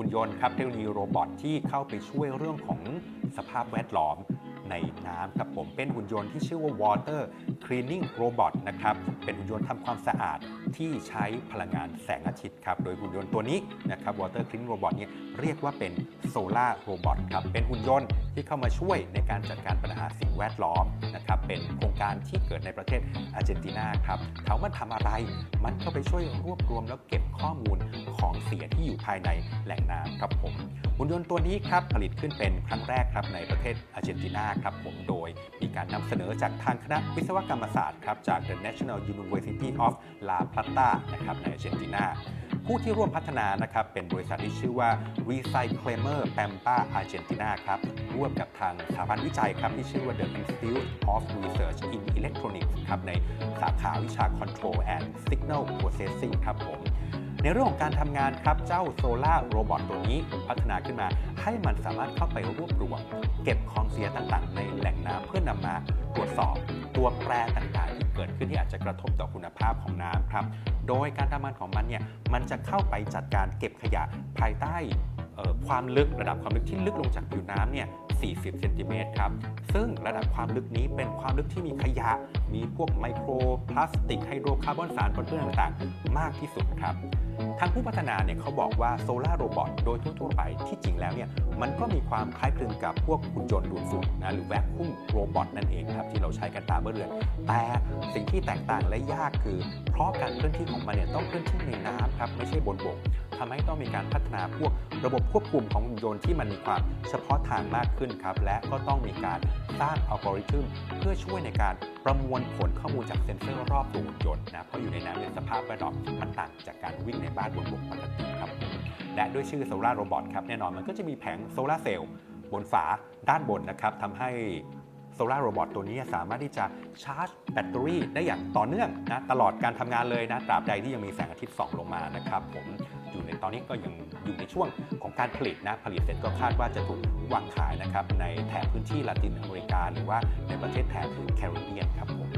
หุ่นยนต์ครับเทคโนโลยีโรบอทที่เข้าไปช่วยเรื่องของสภาพแวดล้อมในน้ำครับผมเป็นหุ่นยนต์ที่ชื่อว่า Water Cleaning Robot นะครับเป็นหุ่นยนต์ทำความสะอาดที่ใช้พลังงานแสงอาทิตย์ครับโดยหุ่นยนต์ตัวนี้นะครับ Water Cleaning Robot เนี่ยเรียกว่าเป็น Solar Robot ครับเป็นหุ่นยนต์ ที่เข้ามาช่วยในการจัดการปัญหาสิ่งแวดล้อมนะครับเป็นโครงการที่เกิดในประเทศอาร์เจนตินาครับถามว่าทำอะไร มันก็ไปช่วยรวบรวมแล้วเก็บข้อมูลของเสียที่อยู่ภายในแหล่งน้ำครับผมหุ่นยนต์ตัวนี้ครับผลิตขึ้นเป็นครั้งแรกครับในประเทศอาร์เจนตินาครับผมโดยมีการนำเสนอจากทางคณะวิศวกรรมศาสตร์ครับจาก The National University of La Plata นะครับในอาร์เจนตินา ผู้ที่ร่วมพัฒนานะครับเป็นบริษัทที่ชื่อว่า Recyclamer Pampa Argentina ครับร่วมกับทางสถาบันวิจัยครับที่ชื่อว่า The Institute of Research in Electronics ครับในสาขาวิชา Control and Signal Processing ครับผมในเรื่องของการทำงานครับเจ้าโซลาร์โรบอทตัวนี้พัฒนาขึ้นมา ให้มันสามารถเข้าไปรวบรวม เก็บของเสียต่างๆ ในแหล่งน้ำเพื่อนำมาตรวจสอบตัวแปรต่างๆที่ เกิดขึ้นที่อาจจะกระทบต่อคุณภาพของน้ำครับ โดยการทำงานของมันเนี่ยมันจะเข้าไปจัดการเก็บขยะภายใต้ความลึกระดับความลึกที่ลึกลงจากผิวน้ำเนี่ย40เซนติเมตรครับ ซึ่งระดับความลึกนี้เป็นความลึกที่มีขยะมีพวกไมโครพลาสติกไฮโดรคาร์บอนสารปนเปื้อนต่างๆ มากที่สุดครับทางผู้พัฒนาเนี่ยเขาบอกว่าโซลาร์โรบอทโดยทั่วๆไปที่จริงแล้วเนี่ยมันก็มีความคล้ายคลึงกับพวกหุ่นยนต์ดูดฝุ่นนะหรือแวคคุมโรบอทนั่นเองครับที่เราใช้กันตามบ้านเรือน แต่สิ่งที่แตกต่างและยากคือ เพราะการเคลื่อนที่ของมันเนี่ยต้องเคลื่อนที่ในน้ำครับไม่ใช่บนบกทำให้ต้องมีการพัฒนาพวกระบบควบคุมของหุ่นยนต์ที่มันมีความเฉพาะทางมากขึ้นครับและก็ต้องมีการสร้างอัลกอริทึมเพื่อช่วยในการประมวลผลข้อมูลจากเซ็นเซอร์รอบตัวหุ่นยนต์นะเพราะอยู่ในน้ำในสภาพแวดล้อมมันต่างจากการวิ่งในบ้านบนบกปกติครับและด้วยชื่อโซลาร์โรบอทครับแน่นอนมันก็จะมีแผงโซลาร์เซลล์บนฝาด้านบนนะครับทำให้โซลาร์โรบอทตัวนี้สามารถที่จะชาร์จแบตเตอรี่ได้อย่างต่อเนื่องนะตลอดการทำงานเลยนะตราบใดที่ยังมีแสงอาทิตย์ส่องลงมานะครับผม ในตอนนี้ก็ยังอยู่ในช่วงของการผลิตนะผลิตเสร็จก็คาดว่าจะถูกวางขายนะครับในแถบพื้นที่ลาตินอเมริกา หรือว่าในประเทศแถบแคริบเบียนครับผม